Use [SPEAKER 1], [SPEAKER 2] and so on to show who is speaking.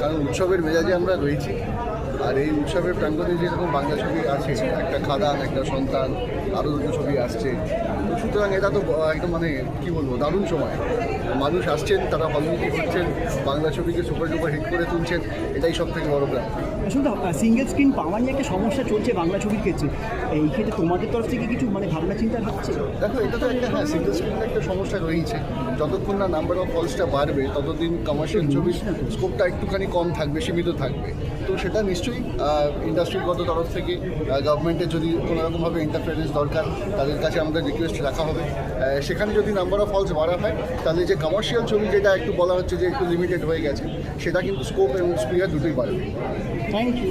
[SPEAKER 1] কারণ উৎসবের মেজাজে আমরা রয়েছি। আর এই উৎসবের প্রাঙ্গণে যেরকম বাংলা ছবি আছে একটা খাদান একটা সন্তান আরও দুটো ছবি আসছে। তো সুতরাং এটা তো একদম মানে কি বলব দারুণ সময়। মানুষ আসছেন তারা হলমুখী হচ্ছেন বাংলা ছবিকে সুপার ডুপার হিট করে তুলছেন এটাই সব থেকে বড় ব্যাপার
[SPEAKER 2] আসলে সিঙ্গেল স্ক্রিন পাওয়া নিয়ে একটা সমস্যা চলছে বাংলা ছবির ক্ষেত্রে। এই ক্ষেত্রে তোমাদের তরফ থেকে কিছু মানে ভাবনা চিন্তা হচ্ছে
[SPEAKER 1] দেখো এটা তো একটা হ্যাঁ সিঙ্গেল স্ক্রিনের একটা সমস্যা রয়েছে যতক্ষণ না নাম্বার অফ ফলসটা বাড়বে ততদিন কমার্শিয়াল ছবির স্কোপটা একটুখানি কম থাকবে সীমিত থাকবে। তো সেটা নিশ্চয়ই ইন্ডাস্ট্রিগত তরফ থেকে গভর্নমেন্টের যদি কোনোরকমভাবে ইন্টারফারেন্স দরকার তাদের কাছে আমাদের রিকোয়েস্ট রাখা হবে। সেখানে যদি নাম্বার অফ ফলস বাড়া হয় তাহলে যে কমার্শিয়াল ছবি যেটা একটু বলা হচ্ছে যে একটু লিমিটেড হয়ে গেছে সেটা কিন্তু স্কোপ এবং স্পিয়ার দুটোই বাড়বে।
[SPEAKER 2] Thank you.